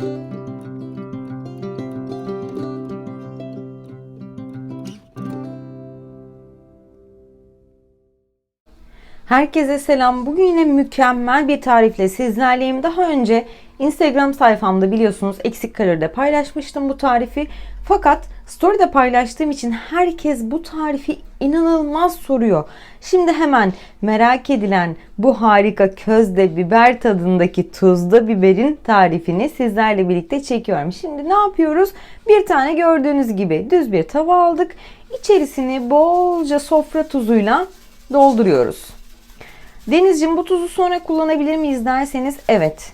Thank you. Herkese selam. Bugün yine mükemmel bir tarifle sizlerleyim. Daha önce Instagram sayfamda biliyorsunuz eksik kaloride paylaşmıştım bu tarifi. Fakat story'de paylaştığım için herkes bu tarifi inanılmaz soruyor. Şimdi hemen merak edilen bu harika közde biber tadındaki tuzda biberin tarifini sizlerle birlikte çekiyorum. Şimdi ne yapıyoruz? Bir tane gördüğünüz gibi düz bir tava aldık. İçerisini bolca sofra tuzuyla dolduruyoruz. Denizciğim bu tuzu sonra kullanabilir miyiz derseniz evet.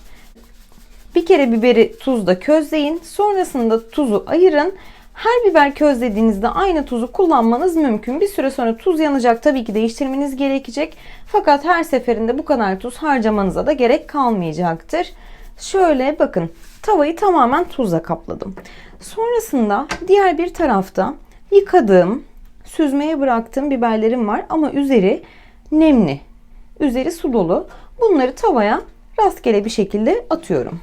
Bir kere biberi tuzda közleyin. Sonrasında tuzu ayırın. Her biber közlediğinizde aynı tuzu kullanmanız mümkün. Bir süre sonra tuz yanacak. Tabii ki değiştirmeniz gerekecek. Fakat her seferinde bu kadar tuz harcamanıza da gerek kalmayacaktır. Şöyle bakın tavayı tamamen tuzla kapladım. Sonrasında diğer bir tarafta yıkadığım, süzmeye bıraktığım biberlerim var ama üzeri nemli. Üzeri su dolu. Bunları tavaya rastgele bir şekilde atıyorum.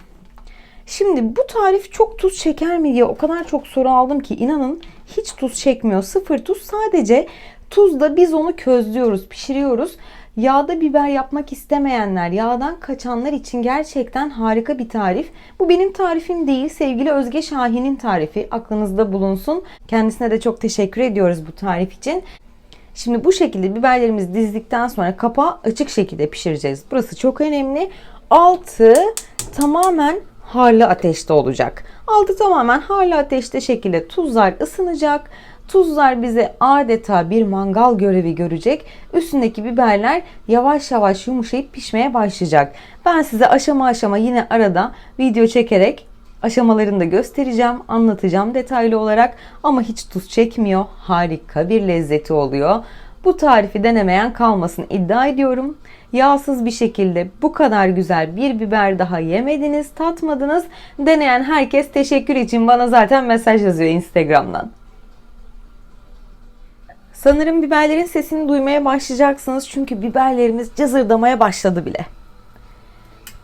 Şimdi bu tarif çok tuz çeker mi diye o kadar çok soru aldım ki inanın hiç tuz çekmiyor. Sıfır tuz sadece tuzda biz onu közlüyoruz, pişiriyoruz. Yağda biber yapmak istemeyenler, yağdan kaçanlar için gerçekten harika bir tarif. Bu benim tarifim değil, sevgili Özge Şahin'in tarifi. Aklınızda bulunsun. Kendisine de çok teşekkür ediyoruz bu tarif için. Şimdi bu şekilde biberlerimizi dizdikten sonra kapağı açık şekilde pişireceğiz. Burası çok önemli. Altı tamamen harlı ateşte olacak. Altı tamamen harlı ateşte şekilde tuzlar ısınacak. Tuzlar bize adeta bir mangal görevi görecek. Üstündeki biberler yavaş yavaş yumuşayıp pişmeye başlayacak. Ben size aşama aşama yine arada video çekerek aşamalarını da göstereceğim, anlatacağım detaylı olarak ama hiç tuz çekmiyor. Harika bir lezzeti oluyor. Bu tarifi denemeyen kalmasın iddia ediyorum. Yağsız bir şekilde bu kadar güzel bir biber daha yemediniz, tatmadınız. Deneyen herkes teşekkür için bana zaten mesaj yazıyor Instagram'dan. Sanırım biberlerin sesini duymaya başlayacaksınız çünkü biberlerimiz cızırdamaya başladı bile.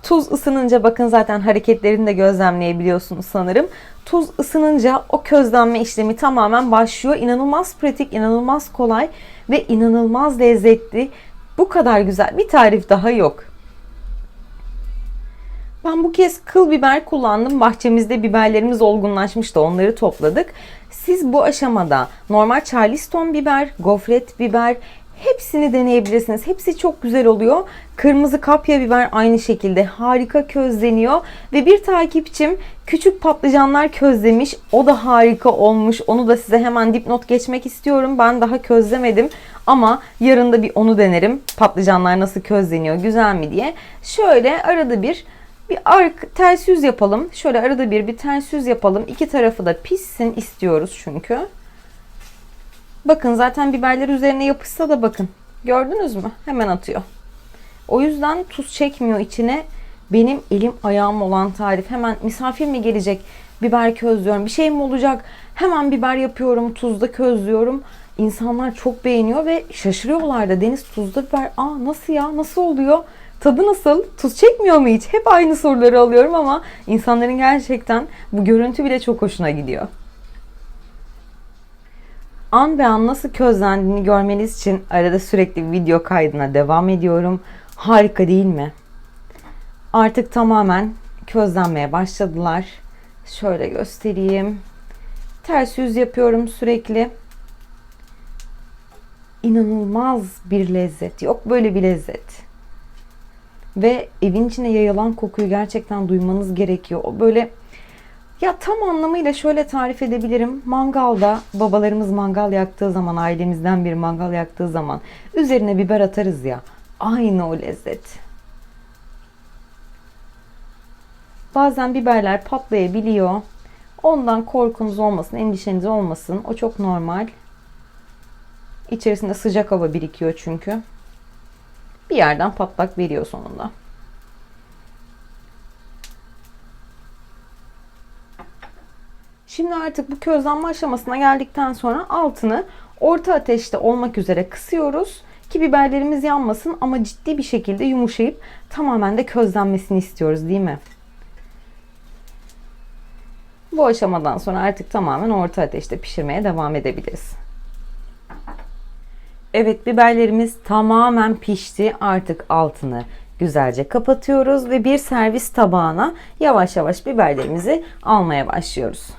Tuz ısınınca bakın zaten hareketlerini de gözlemleyebiliyorsunuz sanırım. Tuz ısınınca o közlenme işlemi tamamen başlıyor. İnanılmaz pratik, inanılmaz kolay ve inanılmaz lezzetli. Bu kadar güzel bir tarif daha yok. Ben bu kez kıl biber kullandım. Bahçemizde biberlerimiz olgunlaşmıştı. Onları topladık. Siz bu aşamada normal charleston biber, gofret biber, Hepsini deneyebilirsiniz. Hepsi çok güzel oluyor. Kırmızı kapya biber aynı şekilde harika közleniyor. Ve bir takipçim küçük patlıcanlar közlemiş. O da harika olmuş. Onu da size hemen dipnot geçmek istiyorum. Ben daha közlemedim. Ama yarın da bir onu denerim. Patlıcanlar nasıl közleniyor, güzel mi diye. Şöyle arada bir bir ark ters yüz yapalım. Şöyle arada bir bir ters yüz yapalım. İki tarafı da pişsin istiyoruz çünkü. Bakın zaten biberler üzerine yapışsa da bakın. Gördünüz mü? Hemen atıyor. O yüzden tuz çekmiyor içine. Benim elim ayağım olan tarif. Hemen misafir mi gelecek? Biber közlüyorum. Bir şey mi olacak? Hemen biber yapıyorum. Tuzda közlüyorum. İnsanlar çok beğeniyor ve şaşırıyorlar da. Deniz tuzda biber. Aa nasıl ya? Nasıl oluyor? Tadı nasıl? Tuz çekmiyor mu hiç? Hep aynı soruları alıyorum ama insanların gerçekten bu görüntü bile çok hoşuna gidiyor an be an nasıl közlendiğini görmeniz için arada sürekli video kaydına devam ediyorum. Harika değil mi? Artık tamamen közlenmeye başladılar. Şöyle göstereyim. Ters yüz yapıyorum sürekli. İnanılmaz bir lezzet. Yok böyle bir lezzet. Ve evin içine yayılan kokuyu gerçekten duymanız gerekiyor. O böyle ya tam anlamıyla şöyle tarif edebilirim. Mangalda babalarımız mangal yaktığı zaman, ailemizden bir mangal yaktığı zaman üzerine biber atarız ya. Aynı o lezzet. Bazen biberler patlayabiliyor. Ondan korkunuz olmasın, endişeniz olmasın. O çok normal. İçerisinde sıcak hava birikiyor çünkü. Bir yerden patlak veriyor sonunda. Şimdi artık bu közlenme aşamasına geldikten sonra altını orta ateşte olmak üzere kısıyoruz ki biberlerimiz yanmasın ama ciddi bir şekilde yumuşayıp tamamen de közlenmesini istiyoruz değil mi? Bu aşamadan sonra artık tamamen orta ateşte pişirmeye devam edebiliriz. Evet biberlerimiz tamamen pişti. Artık altını güzelce kapatıyoruz ve bir servis tabağına yavaş yavaş biberlerimizi almaya başlıyoruz.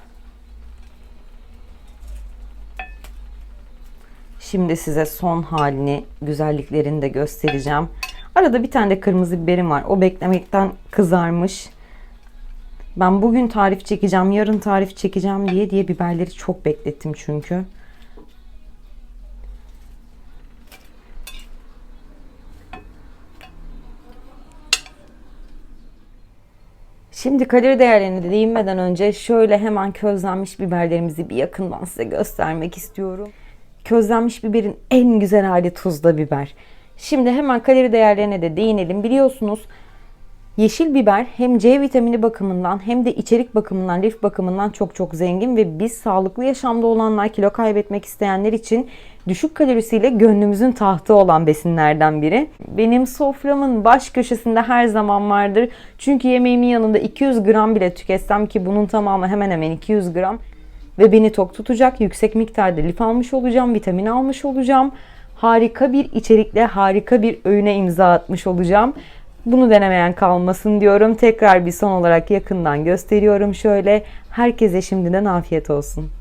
Şimdi size son halini, güzelliklerini de göstereceğim. Arada bir tane de kırmızı biberim var. O beklemekten kızarmış. Ben bugün tarif çekeceğim, yarın tarif çekeceğim diye diye biberleri çok beklettim çünkü. Şimdi kalori değerlerine de değinmeden önce şöyle hemen közlenmiş biberlerimizi bir yakından size göstermek istiyorum. Közlenmiş biberin en güzel hali tuzla biber. Şimdi hemen kalori değerlerine de değinelim. Biliyorsunuz yeşil biber hem C vitamini bakımından hem de içerik bakımından, lif bakımından çok çok zengin ve biz sağlıklı yaşamda olanlar, kilo kaybetmek isteyenler için düşük kalorisiyle gönlümüzün tahtı olan besinlerden biri. Benim soframın baş köşesinde her zaman vardır. Çünkü yemeğimin yanında 200 gram bile tüketsem ki bunun tamamı hemen hemen 200 gram ve beni tok tutacak yüksek miktarda lif almış olacağım, vitamin almış olacağım. Harika bir içerikle harika bir öğüne imza atmış olacağım. Bunu denemeyen kalmasın diyorum. Tekrar bir son olarak yakından gösteriyorum şöyle. Herkese şimdiden afiyet olsun.